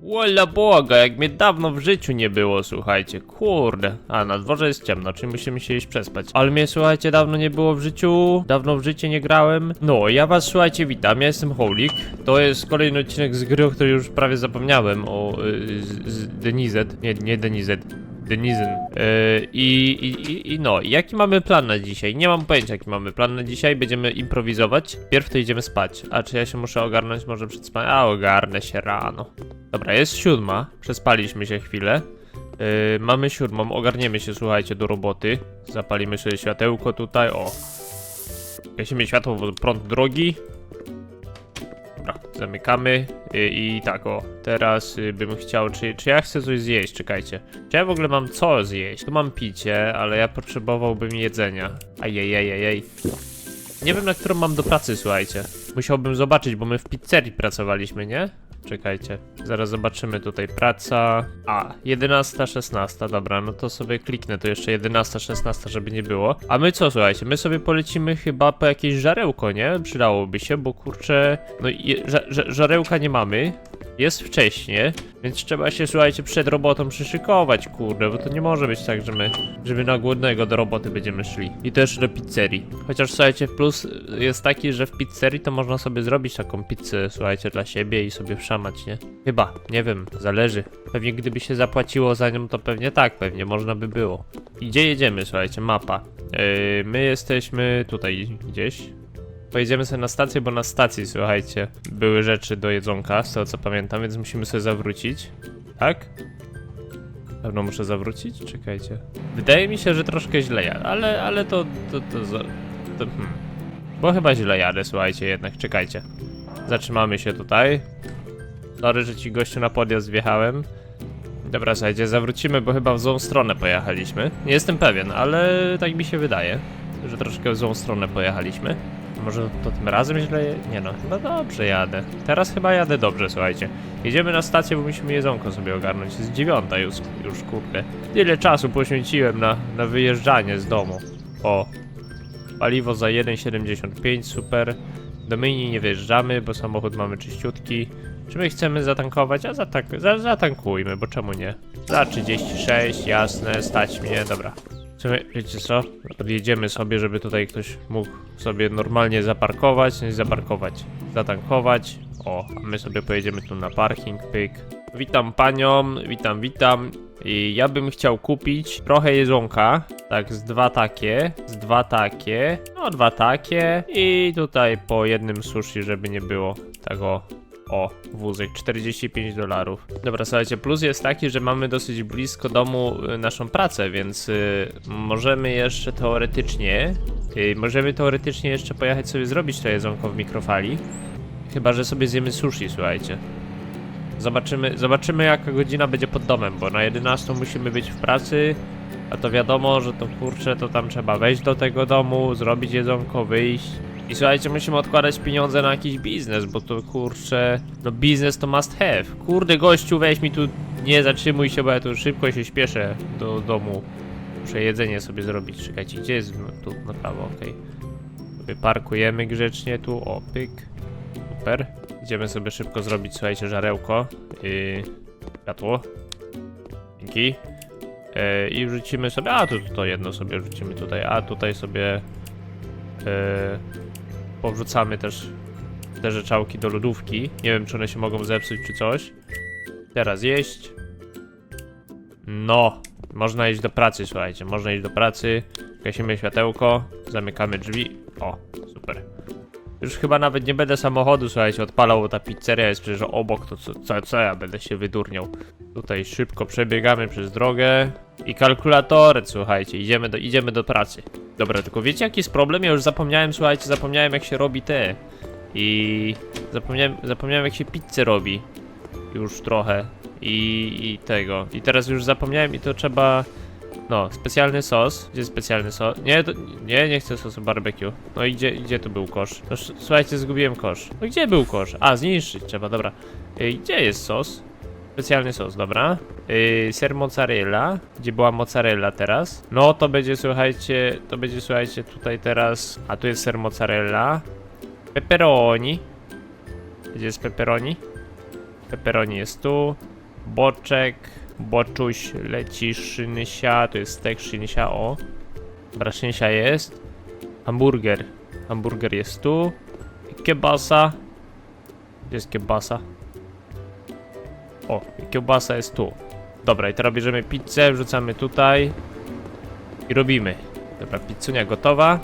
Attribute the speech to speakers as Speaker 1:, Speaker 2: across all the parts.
Speaker 1: Wola Boga, jak mnie dawno w życiu nie było, słuchajcie, kurde. A, na dworze jest ciemno, czyli musimy się iść przespać. Ale mnie, słuchajcie, dawno nie było w życiu, dawno w życie nie grałem. No, ja was, słuchajcie, witam, ja jestem Holik. To jest kolejny odcinek z gry, o której już prawie zapomniałem, o y, z, z Denizet. Nie, nie Denizet. Denizen. Yy, i, i, i- I no, jaki mamy plan na dzisiaj? Nie mam pojęcia, jaki mamy plan na dzisiaj. Będziemy improwizować. Pierw to idziemy spać. A czy ja się muszę ogarnąć może przed spaniem? A, ogarnę się rano. Dobra, jest siódma. Przespaliśmy się chwilę. Yy, mamy siódmą, ogarniemy się, słuchajcie, do roboty. Zapalimy sobie światełko tutaj, o. Gasimy światło, prąd drogi. Dobra, zamykamy i tak o, teraz y, bym chciał, czy, czy ja chcę coś zjeść, czekajcie. Czy ja w ogóle mam co zjeść? Tu mam picie, ale ja potrzebowałbym jedzenia. Ajajajajaj. Nie wiem na którą mam do pracy, słuchajcie. Musiałbym zobaczyć, bo my w pizzerii pracowaliśmy, nie? Czekajcie, zaraz zobaczymy tutaj praca. A, 11, 16, dobra, no to sobie kliknę tu jeszcze 11, 16, żeby nie było. A my co, słuchajcie, my sobie polecimy chyba po jakieś żarełko, nie? Przydałoby się, bo kurczę, no je, ża, ża, żarełka nie mamy. Jest wcześnie, więc trzeba się, słuchajcie, przed robotą przyszykować, kurde, bo to nie może być tak, że my, że my na głodnego do roboty będziemy szli. I też do pizzerii. Chociaż, słuchajcie, plus jest taki, że w pizzerii to można sobie zrobić taką pizzę, słuchajcie, dla siebie i sobie wszamać, nie? Chyba, nie wiem, zależy. Pewnie gdyby się zapłaciło za nią, to pewnie tak, pewnie można by było. I gdzie jedziemy, słuchajcie, mapa. Yy, my jesteśmy tutaj gdzieś. Pojedziemy sobie na stację, bo na stacji, słuchajcie, były rzeczy do jedzonka, z tego co pamiętam, więc musimy sobie zawrócić. Tak? Pewno muszę zawrócić? Czekajcie. Wydaje mi się, że troszkę źle jadę, ale, ale to, to, to, za- to hmm. Bo chyba źle jadę, słuchajcie, jednak, czekajcie. Zatrzymamy się tutaj. Sorry, że ci gościu na podjazd wjechałem. Dobra, słuchajcie, zawrócimy, bo chyba w złą stronę pojechaliśmy. Nie jestem pewien, ale tak mi się wydaje, że troszkę w złą stronę pojechaliśmy. Może to tym razem źle? je- Nie no, chyba dobrze jadę. Teraz chyba jadę dobrze, słuchajcie. Jedziemy na stację, bo musimy jedzonko sobie ogarnąć. Jest dziewiąta już, już kurde. Tyle czasu poświęciłem na, na wyjeżdżanie z domu. O, paliwo za 1,75, super. Do mini nie wyjeżdżamy, bo samochód mamy czyściutki. Czy my chcemy zatankować? A zatank za zatankujmy, bo czemu nie? Za 36, jasne, stać mnie, dobra. Słuchaj, wiecie co? Odjedziemy sobie, żeby tutaj ktoś mógł sobie normalnie zaparkować, nie zaparkować, zatankować. O, a my sobie pojedziemy tu na parking, pyk. Witam panią, witam, witam. I ja bym chciał kupić trochę jedzonka, tak z dwa takie, z dwa takie, no dwa takie i tutaj po jednym sushi, żeby nie było tego o, wózek, 45 dolarów. Dobra, słuchajcie, plus jest taki, że mamy dosyć blisko domu y, naszą pracę, więc y, możemy jeszcze teoretycznie, y, możemy teoretycznie jeszcze pojechać sobie zrobić to jedzonko w mikrofali. Chyba, że sobie zjemy sushi, słuchajcie. Zobaczymy, zobaczymy jaka godzina będzie pod domem, bo na 11 musimy być w pracy, a to wiadomo, że to kurczę, to tam trzeba wejść do tego domu, zrobić jedzonko, wyjść. I słuchajcie, musimy odkładać pieniądze na jakiś biznes, bo to kurczę, no biznes to must have. Kurde gościu, weź mi tu, nie zatrzymuj się, bo ja tu szybko się śpieszę do domu. Muszę jedzenie sobie zrobić, czekajcie, gdzie jest, tu na prawo, okej. Sobie parkujemy grzecznie tu, o, pyk. Super. Idziemy sobie szybko zrobić, słuchajcie, żarełko. Yy, światło. Dzięki. Yy, I wrzucimy sobie, a tu to jedno sobie wrzucimy tutaj, a tutaj sobie yy, powrzucamy też te rzeczałki do lodówki. Nie wiem, czy one się mogą zepsuć, czy coś. Teraz jeść. No, można iść do pracy, słuchajcie, można iść do pracy. Gasimy światełko, zamykamy drzwi. O, super. Już chyba nawet nie będę samochodu, słuchajcie, odpalał, bo ta pizzeria jest przecież obok, to co, co, co ja będę się wydurniał. Tutaj szybko przebiegamy przez drogę i kalkulatorem, słuchajcie, idziemy do, idziemy do pracy. Dobra, tylko wiecie jaki jest problem? Ja już zapomniałem, słuchajcie, zapomniałem jak się robi te i zapomniałem, zapomniałem jak się pizzę robi już trochę i, i tego. I teraz już zapomniałem i to trzeba no, specjalny sos. Gdzie jest specjalny sos? Nie, to, nie, nie chcę sosu barbecue. No i gdzie, gdzie tu był kosz? No, słuchajcie, zgubiłem kosz. No gdzie był kosz? A, zniszczyć trzeba, dobra. Ej, gdzie jest sos? Specjalny sos, dobra. Yy, ser mozzarella. Gdzie była mozzarella teraz? No, to będzie, słuchajcie, to będzie, słuchajcie, tutaj teraz... A tu jest ser mozzarella. Pepperoni. Gdzie jest pepperoni? Pepperoni jest tu. Boczek. Boczuś leci szynysia. To jest stek szynysia, o. Dobra, szynysia jest. Hamburger. Hamburger jest tu. Kiebasa. Gdzie jest kiebasa? O, kiełbasa jest tu. Dobra, i teraz bierzemy pizzę, wrzucamy tutaj. I robimy. Dobra, pizzunia gotowa.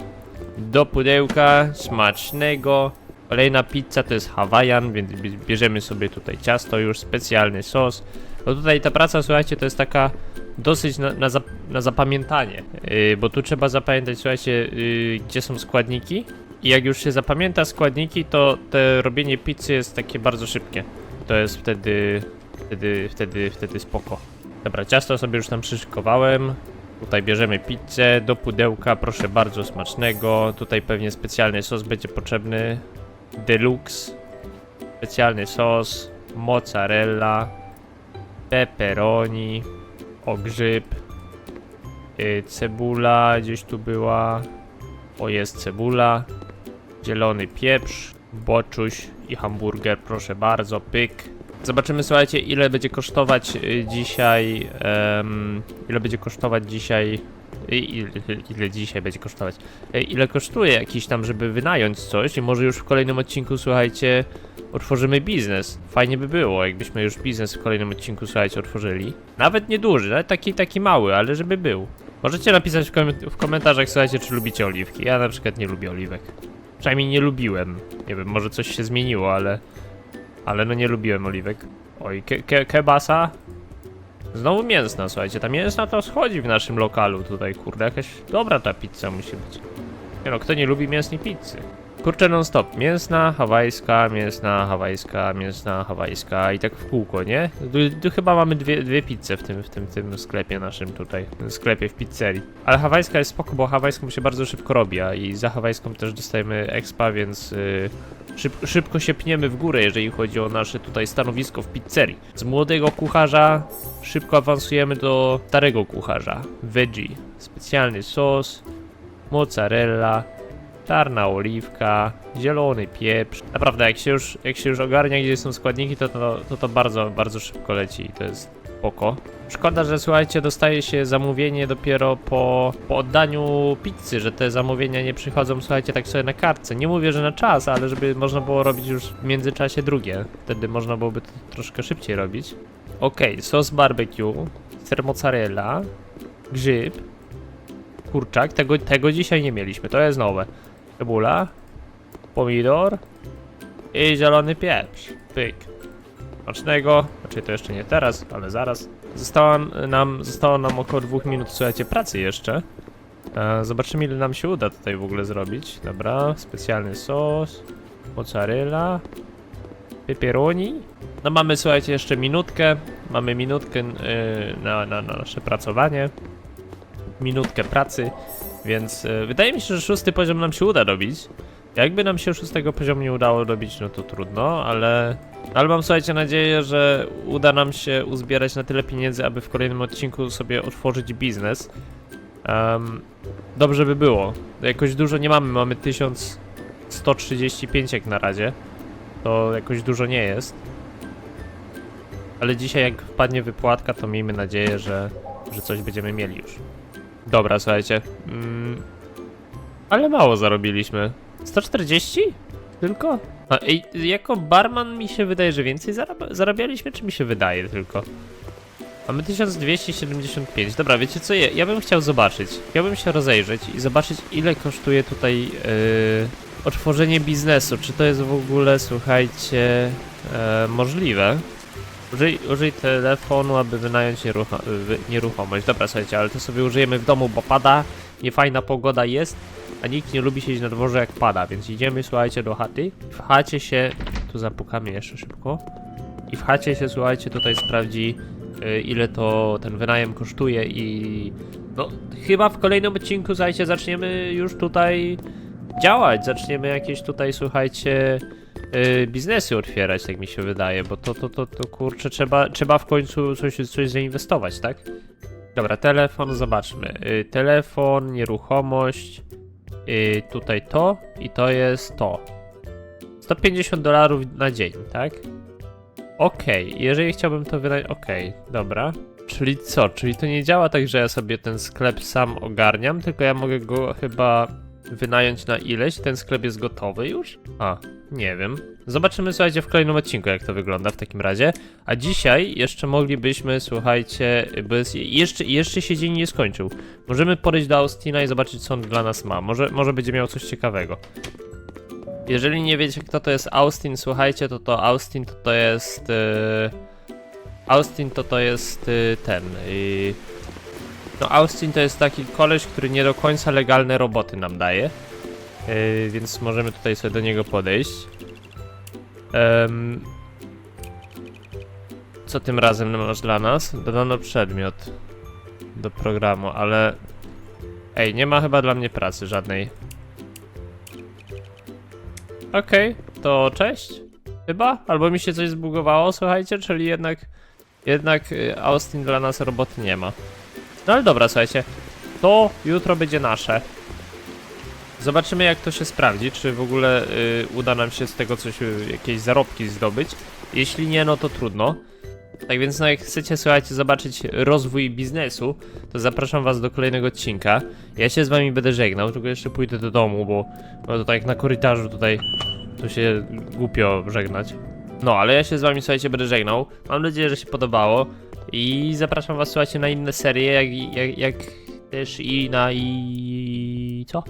Speaker 1: Do pudełka, smacznego. Kolejna pizza to jest Hawaiian, więc bie- bierzemy sobie tutaj ciasto już, specjalny sos. No tutaj ta praca, słuchajcie, to jest taka dosyć na, na, zap, na zapamiętanie, yy, bo tu trzeba zapamiętać, słuchajcie, yy, gdzie są składniki. I jak już się zapamięta składniki, to te robienie pizzy jest takie bardzo szybkie. To jest wtedy, wtedy, wtedy, wtedy spoko. Dobra, ciasto sobie już tam przyszykowałem. Tutaj bierzemy pizzę do pudełka, proszę bardzo, smacznego. Tutaj pewnie specjalny sos będzie potrzebny. Deluxe. Specjalny sos. Mozzarella. Pepperoni. Ogrzyb. Yy, cebula gdzieś tu była. O, jest cebula. Zielony pieprz. Boczuś i hamburger, proszę bardzo, pyk. Zobaczymy, słuchajcie, ile będzie kosztować y, dzisiaj. em, ile będzie kosztować dzisiaj. y, Ile, ile dzisiaj będzie kosztować? Y, Ile kosztuje jakiś tam, żeby wynająć coś? I może już w kolejnym odcinku, słuchajcie, otworzymy biznes. Fajnie by było, jakbyśmy już biznes w kolejnym odcinku, słuchajcie, otworzyli. Nawet nieduży, nawet taki, taki mały, ale żeby był. Możecie napisać w, kom- w komentarzach, słuchajcie, czy lubicie oliwki. Ja na przykład nie lubię oliwek. Przynajmniej nie lubiłem. Nie wiem, może coś się zmieniło, ale. Ale no nie lubiłem oliwek. Oj, ke ke kebasa. Znowu mięsna, słuchajcie. Ta mięsna to schodzi w naszym lokalu tutaj, kurde. Jakaś dobra ta pizza musi być. Nie no, kto nie lubi mięsnej pizzy? Kurczę non stop. Mięsna, hawajska, mięsna, hawajska, mięsna, hawajska i tak w kółko, nie? Tu, tu chyba mamy dwie, dwie pizze w tym, w tym, tym sklepie naszym tutaj. W sklepie w pizzerii. Ale hawajska jest spoko, bo hawajską się bardzo szybko robi, a i za hawajską też dostajemy expa, więc yy, szyb, szybko się pniemy w górę, jeżeli chodzi o nasze tutaj stanowisko w pizzerii. Z młodego kucharza szybko awansujemy do starego kucharza. Veggie. Specjalny sos, mozzarella, czarna oliwka, zielony pieprz. Naprawdę, jak się już, jak się już ogarnia, gdzie są składniki, to to, to, to bardzo, bardzo szybko leci i to jest spoko. Szkoda, że słuchajcie, dostaje się zamówienie dopiero po, po oddaniu pizzy, że te zamówienia nie przychodzą, słuchajcie, tak sobie na kartce. Nie mówię, że na czas, ale żeby można było robić już w międzyczasie drugie. Wtedy można byłoby to troszkę szybciej robić. Okej, sos barbecue, ser mozzarella, grzyb, kurczak. Tego, tego dzisiaj nie mieliśmy, to jest nowe. Cebula, pomidor i zielony pieprz. Pyk. Smacznego, znaczy to jeszcze nie teraz, ale zaraz. Zostało nam, zostało nam około dwóch minut, słuchajcie, pracy jeszcze. E, zobaczymy ile nam się uda tutaj w ogóle zrobić. Dobra, specjalny sos, mozzarella, pepperoni. No mamy, słuchajcie, jeszcze minutkę. Mamy minutkę yy, na, na, na nasze pracowanie. Minutkę pracy, więc yy, wydaje mi się, że szósty poziom nam się uda robić. Jakby nam się szóstego poziomu nie udało robić, no to trudno, ale... Ale mam, słuchajcie, nadzieję, że uda nam się uzbierać na tyle pieniędzy, aby w kolejnym odcinku sobie otworzyć biznes. Em, dobrze by było. Jakoś dużo nie mamy, mamy 1135 jak na razie. To jakoś dużo nie jest. Ale dzisiaj jak wpadnie wypłatka, to miejmy nadzieję, że, że coś będziemy mieli już. Dobra, słuchajcie. Mm, ale mało zarobiliśmy. 140? Tylko? A, ej, jako barman mi się wydaje, że więcej zarab zarabialiśmy, czy mi się wydaje tylko? Mamy 1275. Dobra, wiecie co? Ja, ja bym chciał zobaczyć. Chciałbym się rozejrzeć i zobaczyć, ile kosztuje tutaj yy, otworzenie biznesu. Czy to jest w ogóle, słuchajcie, e, możliwe? Użyj, użyj telefonu, aby wynająć nierucho nieruchomość. Dobra, słuchajcie, ale to sobie użyjemy w domu, bo pada, niefajna pogoda jest, a nikt nie lubi siedzieć na dworze jak pada, więc idziemy, słuchajcie, do chaty. W chacie się, tu zapukamy jeszcze szybko, i w chacie się, słuchajcie, tutaj sprawdzi, y, ile to ten wynajem kosztuje i no, chyba w kolejnym odcinku, słuchajcie, zaczniemy już tutaj działać, zaczniemy jakieś tutaj, słuchajcie, y, biznesy otwierać, tak mi się wydaje, bo to, to, to, to kurczę, trzeba, trzeba w końcu coś, coś zainwestować, tak? Dobra, telefon, zobaczmy. Y, telefon, nieruchomość, y, tutaj to i to jest to. 150 dolarów na dzień, tak? Okej, jeżeli chciałbym to wydać. Okej, dobra. Czyli co? Czyli to nie działa tak, że ja sobie ten sklep sam ogarniam, tylko ja mogę go chyba wynająć na ileś. Ten sklep jest gotowy już? A, nie wiem. Zobaczymy, słuchajcie, w kolejnym odcinku, jak to wygląda w takim razie. A dzisiaj jeszcze moglibyśmy, słuchajcie, bo jest, jeszcze, jeszcze się dzień nie skończył. Możemy podejść do Austina i zobaczyć, co on dla nas ma. Może, może będzie miał coś ciekawego. Jeżeli nie wiecie, kto to jest Austin, słuchajcie, to to Austin to to jest... Yy... Austin to to jest yy, ten... Yy... No Austin to jest taki koleś, który nie do końca legalne roboty nam daje. Yy, więc możemy tutaj sobie do niego podejść. Em, Co tym razem masz dla nas? Dodano przedmiot do programu, ale... Ej, nie ma chyba dla mnie pracy żadnej. Okej, to cześć. Chyba? Albo mi się coś zbugowało, słuchajcie, czyli jednak... Jednak y, Austin dla nas roboty nie ma. No ale dobra, słuchajcie. To jutro będzie nasze. Zobaczymy jak to się sprawdzi, czy w ogóle y, uda nam się z tego coś, y, jakieś zarobki zdobyć. Jeśli nie, no to trudno. Tak więc no jak chcecie, słuchajcie, zobaczyć rozwój biznesu, to zapraszam was do kolejnego odcinka. Ja się z wami będę żegnał, tylko jeszcze pójdę do domu, bo, bo to tak na korytarzu tutaj to się głupio żegnać. No, ale ja się z wami, słuchajcie, będę żegnał. Mam nadzieję, że się podobało. I zapraszam was, słuchajcie, na inne serie, jak, jak, jak też i na i... co?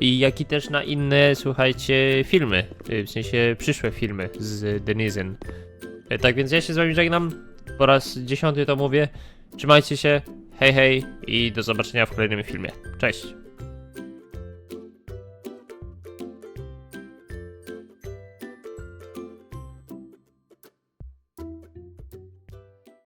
Speaker 1: I jak i też na inne, słuchajcie, filmy. y, W sensie przyszłe filmy z Denizen. Y, Tak więc ja się z wami żegnam. Po raz dziesiąty to mówię. Trzymajcie się. Hej, hej i do zobaczenia w kolejnym filmie. Cześć.